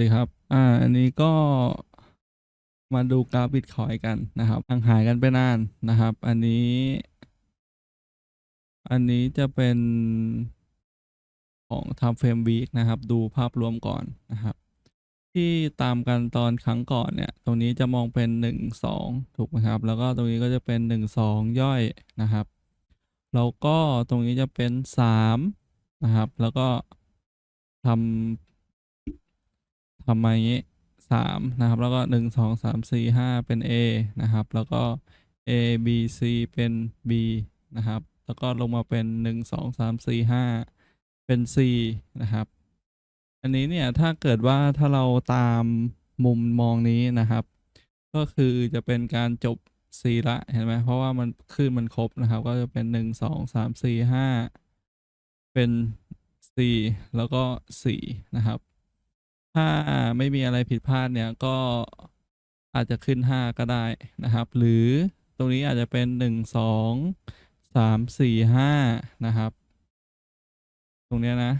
ดีครับ อ่า อันนี้ก็มาดูกราฟบิตคอยกันนะครับห่างหายกันไปนานนะครับ อันนี้ อันนี้จะเป็นของ time frame week นะครับ ดูภาพรวมก่อนนะครับ ที่ตามกันตอนครั้งก่อนเนี่ย ตรงนี้จะมองเป็นหนึ่งสองถูกไหมครับ แล้วก็ตรงนี้ก็จะเป็นหนึ่งสองย่อยนะครับ แล้วก็ตรงนี้จะเป็นสามนะครับ แล้วก็ทำ ทำมาอย่างนี้สามนะครับ แล้วก็หนึ่งสองสามสี่ห้าเป็น A นะครับ แล้วก็ A B C เป็น B นะครับ แล้วก็ลงมาเป็นหนึ่งสองสามสี่ห้าเป็น C นะครับ อันนี้เนี่ย ถ้าเกิดว่าถ้าเราตามมุมมองนี้นะครับ ก็คือจะเป็นการจบ C ละ เห็นไหม เพราะว่ามันขึ้นมันครบนะครับ ก็จะเป็นหนึ่งสองสามสี่ห้าเป็น C แล้วก็สี่นะครับ ถ้าไม่มีอะไรผิดพลาดเนี่ย ก็อาจจะขึ้นห้าก็ได้นะครับ หรือตรงนี้อาจจะเป็นหนึ่งสองสามสี่ห้านะครับ ตรงนี้นะ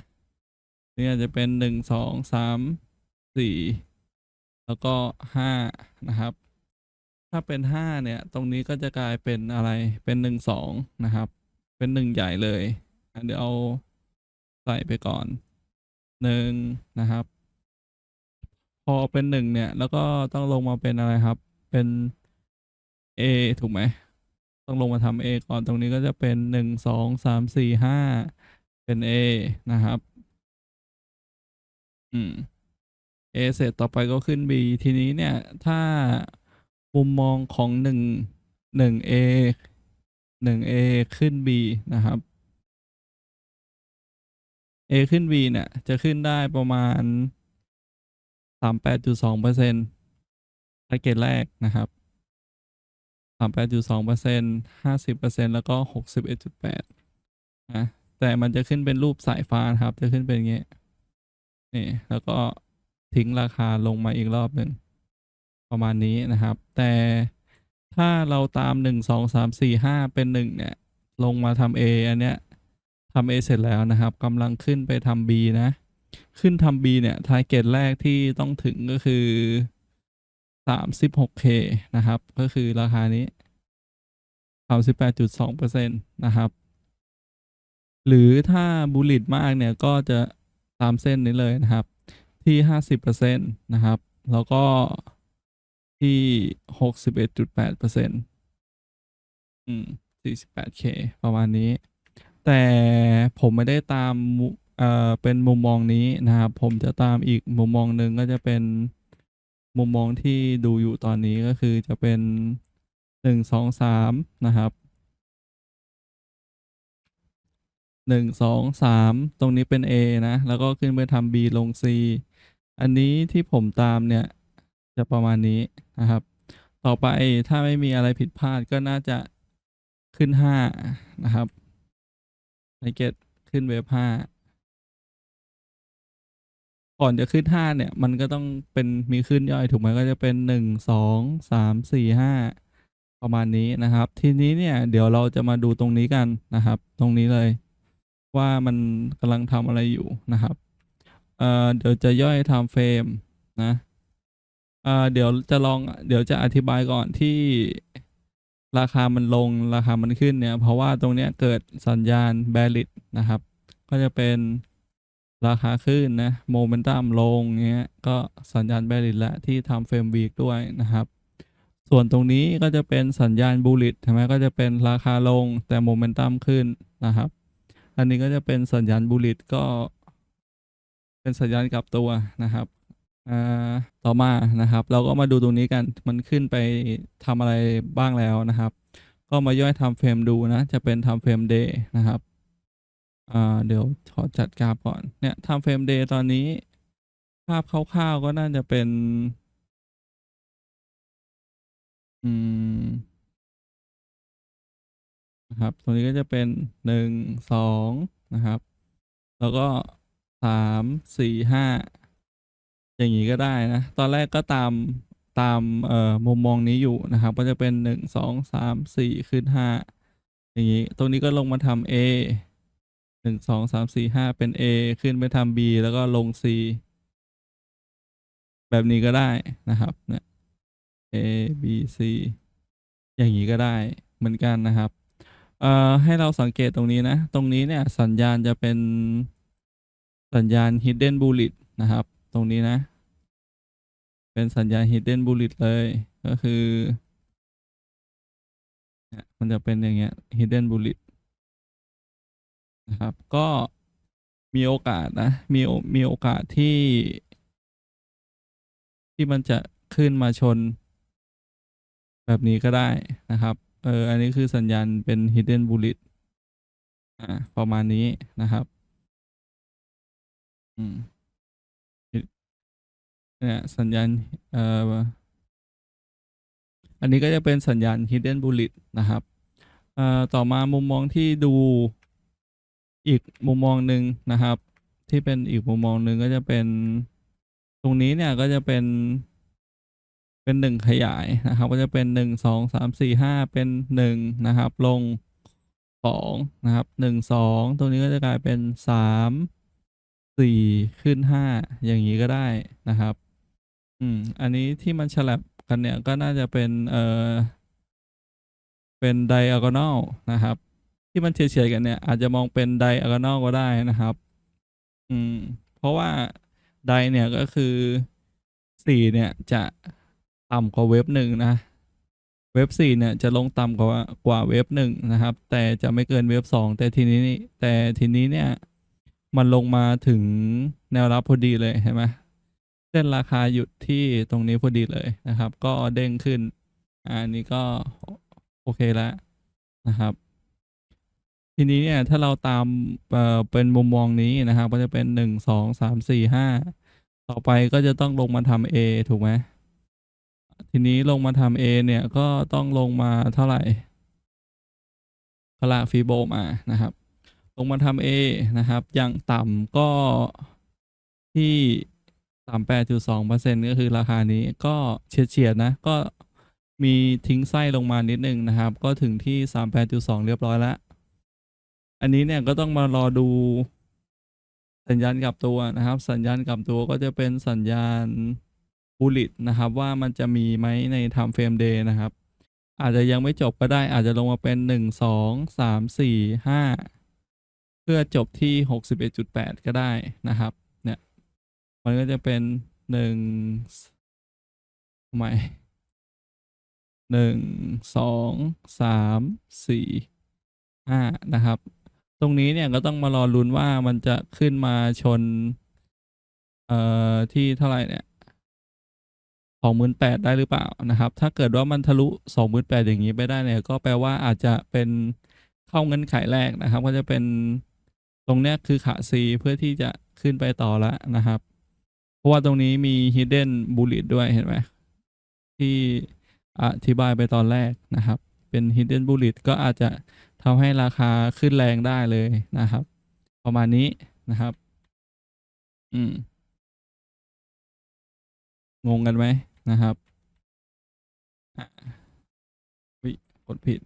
นี่อาจจะเป็นหนึ่งสองสามสี่แล้วก็ห้านะครับ ถ้าเป็นห้าเนี่ย ตรงนี้ก็จะกลายเป็นอะไรเป็นหนึ่งสองนะครับ เป็นหนึ่งใหญ่เลย เดี๋ยวเอาใส่ไปก่อนหนึ่งนะครับ อเป็นหนึ่งเนี่ย แล้วก็ต้องลงมาเป็นอะไรครับ เป็น A ถูกไหม ต้องลงมาทำ A ก่อนตรงนี้ก็จะเป็นหนึ่งสองสามสี่ห้าเป็น A นะครับ อืม A เสร็จต่อไปก็ขึ้น B ทีนี้เนี่ย ถ้ามุมมองของหนึ่งหนึ่ง A หนึ่ง A ขึ้น B นะครับ A ขึ้น B เนี่ย จะขึ้นได้ประมาณ สามแปดจุดสองเปอร์เซ็นต์แพ็กเกจแรกนะครับสามแปดจุดสองเปอร์เซ็นต์ห้าสิบเปอร์เซ็นต์แล้วก็หกสิบเอ็ดจุดแปดนะแต่มันจะขึ้นเป็นรูปสายฟ้านะครับ จะขึ้นเป็นอย่างเงี้ยนี่แล้วก็ทิ้งราคาลงมาอีกรอบหนึ่งประมาณนี้นะครับ แต่ถ้าเราตามหนึ่งสองสามสี่ห้าเป็นหนึ่งเนี่ย ลงมาทำ A อันเนี้ยทำ A เสร็จแล้วนะครับกำลังขึ้นไปทำ B นะ ขึ้นทำ B เนี่ยทาร์เก็ตแรกที่ต้องถึงก็คือสามสิบหก K นะครับ ก็คือราคานี้สามสิบแปดจุดสองเปอร์เซ็นต์นะครับ หรือถ้าบูลิตมากเนี่ยก็จะตามเส้นนี้เลยนะครับ ที่ห้าสิบเปอร์เซ็นต์นะครับ แล้วก็ที่หกสิบเอ็ดจุดแปดเปอร์เซ็นต์อืมสี่สิบแปดเคประมาณนี้ แต่ผมไม่ได้ตามมุ เอ่อเป็นมุมมองนี้นะครับ ผมจะตามอีกมุมมองหนึ่งก็จะเป็นมุมมองที่ดูอยู่ตอนนี้ก็คือจะเป็นหนึ่งสองสามนะครับหนึ่งสองสามตรงนี้เป็น A นะ แล้วก็ขึ้นไปทำ B ลง C อันนี้ที่ผมตามเนี่ย จะประมาณนี้นะครับ ต่อไปถ้าไม่มีอะไรผิดพลาดก็น่าจะขึ้นห้านะครับไอเกตขึ้นเวฟห้า ก่อนจะขึ้นห้าเนี่ยมันก็ต้องเป็นมีขึ้นย่อยถูกไหมก็จะเป็นหนึ่งสองสามสี่ห้าประมาณนี้นะครับ ทีนี้เนี่ยเดี๋ยวเราจะมาดูตรงนี้กันนะครับ ตรงนี้เลย ว่ามันกำลังทำอะไรอยู่นะครับเอ่อเดี๋ยวจะย่อยทม์เฟรมนะเอ่อเดี๋ยวจะลองเดี๋ยวจะอธิบายก่อนที่ราคามันลงราคามันขึ้นเนี่ย เพราะว่าตรงเนี้ยเกิดสัญญาณ bearish นะครับ ก็จะเป็น ราคาขึ้นนะโมเมนตัมลงเงี้ยก็สัญญาณ bearish และที่ทำเฟรมวีกด้วยนะครับ ส่วนตรงนี้ก็จะเป็นสัญญาณ bullish ใช่ไหมก็จะเป็นราคาลงแต่โมเมนตัมขึ้นนะครับ อันนี้ก็จะเป็นสัญญาณ bullish ก็ เป็นสัญญาณกลับตัวนะครับอ่าต่อมานะครับ เราก็มาดูตรงนี้กันมันขึ้นไปทำอะไรบ้างแล้วนะครับ ก็มาย่อยทำเฟรมดูนะ จะเป็นทำเฟรมเดย์นะครับ อ่าเดี๋ยวขอจัดกราฟก่อน เนี่ยทำเฟรมเดย์ตอนนี้ ภาพคร่าวๆก็น่าจะเป็น อืมนะครับตรงนี้ก็จะเป็นหนึ่งสองนะครับ แล้วก็สามสี่ห้าอย่างนี้ก็ได้นะ ตอนแรกก็ตามตามเอ่อมุมมองนี้อยู่นะครับ ก็จะเป็นหนึ่งสองสามสี่ขึ้นห้าอย่างนี้ ตรงนี้ก็ลงมาทำ A หนึ่งสองสามสี่ห้าเป็น A ขึ้นไปทำ B แล้วก็ลง C แบบนี้ก็ได้นะครับเนี่ย A B C อย่างนี้ก็ได้เหมือนกันนะครับเอ่อให้เราสังเกตตรงนี้นะ ตรงนี้เนี่ยสัญญาณจะเป็นสัญญาณ hidden bullet นะครับ ตรงนี้นะ เป็นสัญญาณ hidden bullet เลยก็คือ มันจะเป็นอย่างเงี้ย hidden bullet นะครับ ก็มีโอกาสนะ มีโอมีโอกาสที่ ที่มันจะขึ้นมาชน แบบนี้ก็ได้นะครับ เออ อันนี้คือสัญญาณเป็น hidden bullet อ่า ประมาณนี้นะครับ อืมเนี่ยสัญญาณ เอ่อ อันนี้ก็จะเป็นสัญญาณ hidden bullet นะครับ เอ่อ ต่อมามุมมองที่ดู อีกมุมมองหนึ่งนะครับ ที่เป็นอีกมุมมองหนึ่งก็จะเป็น ตรงนี้เนี่ยก็จะเป็น เป็นหนึ่งขยายนะครับ ก็จะเป็นหนึ่งสองสามสี่ห้าเป็นหนึ่งนะครับ ลงสองนะครับหนึ่งสองตรงนี้ก็จะกลายเป็นสามสี่ขึ้นห้าอย่างนี้ก็ได้นะครับ อืม อันนี้ที่มันฉลับกันเนี่ยก็น่าจะเป็นเอ่อเป็น diagonal นะครับ ที่มันเฉยๆกันเนี่ย อาจจะมองเป็น diagonal ก็ได้นะครับ อืม เพราะว่าไดเนี่ยก็คือสี่เนี่ยจะต่ำกว่าเว็บหนึ่งนะ เว็บสี่เนี่ยจะลงต่ำกว่ากว่าเว็บหนึ่งนะครับ แต่จะไม่เกินเว็บสองแต่ทีนี้แต่ทีนี้เนี่ย มันลงมาถึงแนวรับพอดีเลยเห็นไหมเส้นราคาหยุดที่ตรงนี้พอดีเลยนะครับ ก็เด้งขึ้น อันนี้ก็โอเคแล้วนะครับ ทีนี้เนี่ยถ้าเราตามเอ่อเป็นมุมมองนี้นะครับ ก็จะเป็นหนึ่งสองสามสี่ห้าต่อไปก็จะต้องลงมาทำ A ถูกไหมทีนี้ลงมาทำ A เนี่ยก็ต้องลงมาเท่าไหร่กลาฟีโบมานะครับ ลงมาทำ A นะครับ อย่างต่ำก็ที่สามแปดจุดสองเปอร์เซ็นก็คือราคานี้ก็เฉียดเฉียดๆนะ ก็มีทิ้งไส้ลงมานิดนึงนะครับ ก็ถึงที่สามแปดจุดสองเรียบร้อยแล้ว อันนี้เนี่ยก็ต้องมารอดูสัญญาณกลับตัวนะครับ สัญญาณกลับตัวก็จะเป็นสัญญาณบูลิตนะครับ ว่ามันจะมีไหมใน time frame day นะครับ อาจจะยังไม่จบก็ได้อาจจะลงมาเป็นหนึ่งสองสามสี่ห้าเพื่อจบที่หกสิบเอ็ดจุดแปดก็ได้นะครับเนี่ยมันก็จะเป็นหนึ่งใหม่หนึ่งสองสามสี่ห้านะครับ ตรงนี้เนี่ยก็ต้องมารอลุ้นว่ามันจะขึ้นมาชน เอ่อ ที่เท่าไหร่เนี่ยสองหมื่นแปดได้หรือเปล่านะครับ ถ้าเกิดว่ามันทะลุสองหมื่นแปดอย่างนี้ไปได้เนี่ยก็แปลว่าอาจจะเป็นเข้าเงินไขแรกนะครับ ก็จะเป็นตรงเนี้ยคือขา C เพื่อที่จะขึ้นไปต่อแล้วนะครับ เพราะว่าตรงนี้มี hidden bullet ด้วยเห็นไหมที่อธิบายไปตอนแรกนะครับ เป็น hidden bullet ก็อาจจะทำให้ราคาขึ้นแรงได้เลยนะครับ ประมาณนี้นะครับ อืม งงกันไหมนะครับอะวิกดผิด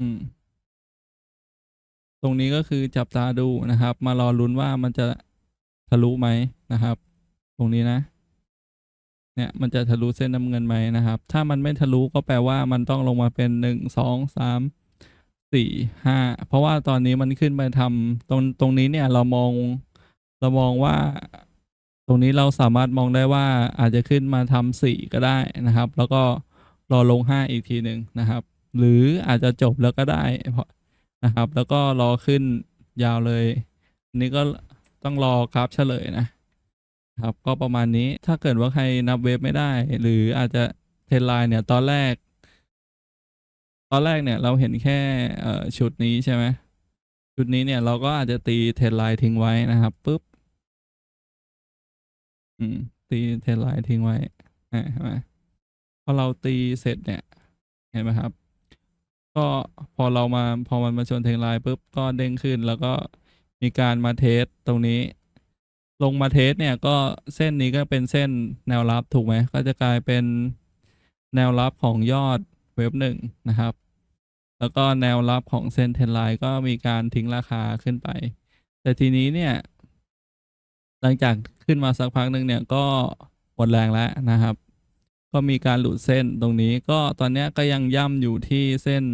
อืม ตรงนี้ก็คือจับตาดูนะครับ มารอลุ้นว่ามันจะทะลุไหมนะครับ ตรงนี้นะ เนี่ยมันจะทะลุเส้นน้ำเงินไหมนะครับ ถ้ามันไม่ทะลุก็แปลว่ามันต้องลงมาเป็นหนึ่งสองสามสี่ห้าเพราะว่าตอนนี้มันขึ้นไปทำตรงตรงนี้เนี่ยเรามองเรามองว่า ตรงนี้เราสามารถมองได้ว่าอาจจะขึ้นมาทำสี่ก็ได้นะครับ แล้วก็รอลงห้าอีกทีหนึ่งนะครับ หรืออาจจะจบแล้วก็ได้เพราะนะครับ แล้วก็รอขึ้นยาวเลยนนี้ก็ต้องรอครับเฉลยนะ ครับก็ประมาณนี้ถ้าเกิดว่าใครนับเวฟไม่ได้ หรืออาจจะเทรนไลน์เนี่ยตอนแรก ตอนแรกเนี่ยเราเห็นแค่ชุดนี้ใช่ไหมชุดนี้เนี่ยเราก็อาจจะตีเทรนไลน์ทิ้งไว้นะครับปุ๊บอืมตีเทรนไลน์ทิ้งไว้อ่าเห็นไหมพอเราตีเสร็จเนี่ยเห็นไหมครับ ก็พอเรามาพอมันมาชนเทรนไลน์ปุ๊บก็เด้งขึ้น แล้วก็มีการมาเทสตรงนี้ ลงมาเทสเนี่ยก็เส้นนี้ก็เป็นเส้นแนวรับถูกไหมก็จะกลายเป็นแนวรับของยอดเว็บหนึ่งนะครับ แล้วก็แนวรับของเส้นเทรนไลน์ก็มีการทิ้งราคาขึ้นไป แต่ทีนี้เนี่ยหลังจากขึ้นมาสักพักหนึ่งเนี่ยก็หมดแรงแล้วนะครับ ก็มีการหลุดเส้นตรงนี้ก็ตอนนี้ก็ยังย่ำอยู่ที่เส้น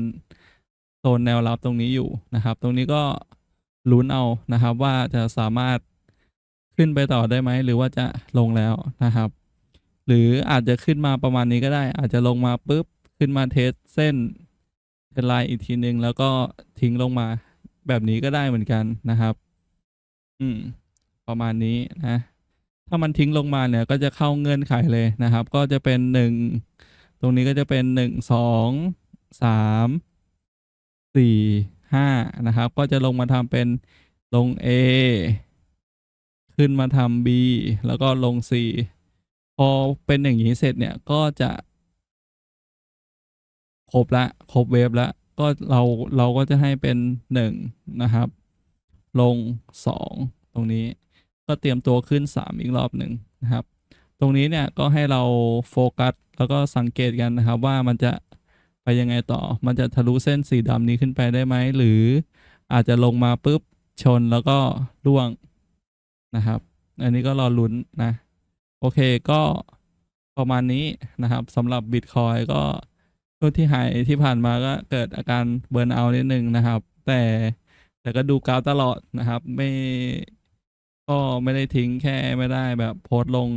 โซนแนวรับตรงนี้อยู่นะครับ ตรงนี้ก็ลุ้นเอานะครับว่าจะสามารถ ขึ้นไปต่อได้ไหม หรือว่าจะลงแล้วนะครับ หรืออาจจะขึ้นมาประมาณนี้ก็ได้ อาจจะลงมาปุ๊บ ขึ้นมาเทสเส้นเทสไลน์อีกทีหนึ่งแล้วก็ทิ้งลงมาแบบนี้ก็ได้เหมือนกันนะครับ อืม ประมาณนี้นะ ถ้ามันทิ้งลงมาเนี่ย ก็จะเข้าเงื่อนไขเลยนะครับ ก็จะเป็นหนึ่งตรงนี้ก็จะเป็นหนึ่งสองสามสี่ห้านะครับ ก็จะลงมาทำเป็นลง A ขึ้นมาทำ B แล้วก็ลง C พอเป็นอย่างนี้เสร็จเนี่ยก็จะครบละครบเวฟละก็เราเราก็จะให้เป็นหนึ่งนะครับ ลงสองตรงนี้ก็เตรียมตัวขึ้น 3 อีกรอบหนึ่งนะครับ ตรงนี้เนี่ยก็ให้เราโฟกัสแล้วก็สังเกตกันนะครับว่ามันจะไปยังไงต่อ มันจะทะลุเส้นสีดำนี้ขึ้นไปได้ไหม หรืออาจจะลงมาปุ๊บชนแล้วก็ร่วง นะครับ อันนี้ก็รอลุ้นนะ โอเคก็ประมาณนี้นะครับสำหรับบิตคอยก็ช่วงที่หายที่ผ่านมาก็เกิดอาการเบิร์นเอาท์นิดนึงนะครับ แต่แต่ก็ดูกราวตลอดนะครับ ไม่ก็ไม่ได้ทิ้งแค่ไม่ได้แบบโพสต์ลง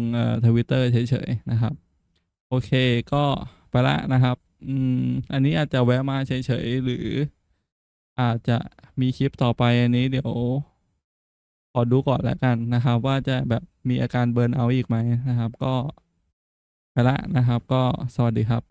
ทวิตเตอร์เฉยๆนะครับ โอเคก็ไปละนะครับอืมอันนี้อาจจะแวะมาเฉยๆหรืออาจจะมีคลิปต่อไปอันนี้เดี๋ยว ขอดูก่อนแล้วกันนะครับ ว่าจะแบบมีอาการเบิร์นเอาอีกไหมนะครับ ก็ไปละนะครับ ก็สวัสดีครับ